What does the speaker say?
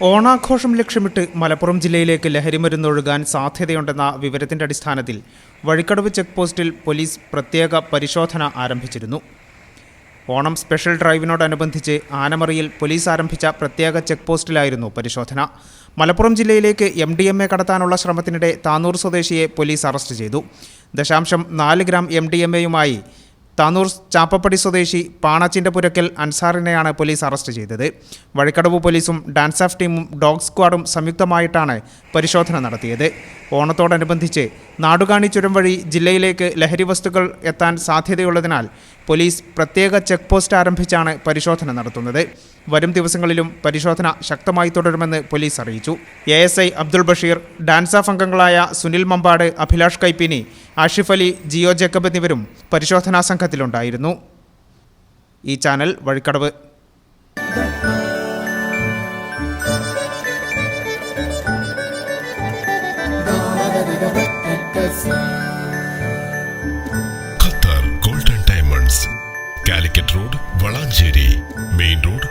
ഓണാഘോഷം ലക്ഷ്യമിട്ട് മലപ്പുറം ജില്ലയിലേക്ക് ലഹരിമരുന്ന് ഒഴുകാൻ സാധ്യതയുണ്ടെന്ന വിവരത്തിന്റെ അടിസ്ഥാനത്തിൽ വഴിക്കടവ് ചെക്ക് പോസ്റ്റിൽ പോലീസ് പ്രത്യേക പരിശോധന ആരംഭിച്ചിരുന്നു. ഓണം സ്പെഷ്യൽ ഡ്രൈവിനോടനുബന്ധിച്ച് ആനമറിയിൽ പോലീസ് ആരംഭിച്ച പ്രത്യേക ചെക്ക് പോസ്റ്റിലായിരുന്നു പരിശോധന. മലപ്പുറം ജില്ലയിലേക്ക് എം ഡി എം എ കടത്താനുള്ള ശ്രമത്തിനിടെ താനൂർ സ്വദേശിയെ പോലീസ് അറസ്റ്റ് ചെയ്തു. ദശാംശം നാല് ഗ്രാം എം ഡി എം എയുമായി താനൂർ ചാപ്പപ്പടി സ്വദേശി പാണച്ചിന്റെ പുരക്കൽ അൻസാറിനെയാണ് പോലീസ് അറസ്റ്റ് ചെയ്തത്. വഴിക്കടവ് പോലീസും ഡാൻസ് ഓഫ് ടീമും ഡോഗ് സ്ക്വാഡും സംയുക്തമായിട്ടാണ് പരിശോധന നടത്തിയത്. ഓണത്തോടനുബന്ധിച്ച് നാടുകാണി ചുരം വഴി ജില്ലയിലേക്ക് ലഹരി വസ്തുക്കൾ എത്താൻ സാധ്യതയുള്ളതിനാൽ പോലീസ് പ്രത്യേക ചെക്ക് പോസ്റ്റ് ആരംഭിച്ചാണ് പരിശോധന നടത്തുന്നത്. വരും ദിവസങ്ങളിലും പരിശോധന ശക്തമായി തുടരുമെന്ന് പോലീസ് അറിയിച്ചു. A S I Abdul Basheer DANSAF അംഗങ്ങളായ സുനിൽ മമ്പാട് അഭിലാഷ് കൈപ്പിനി ആഷിഫ് അലി ജിയോ ജേക്കബ് എന്നിവരും പരിശോധനാ സംഘത്തിലുണ്ടായിരുന്നു. ഈ channel Vazhikkadavu. Valanchery main road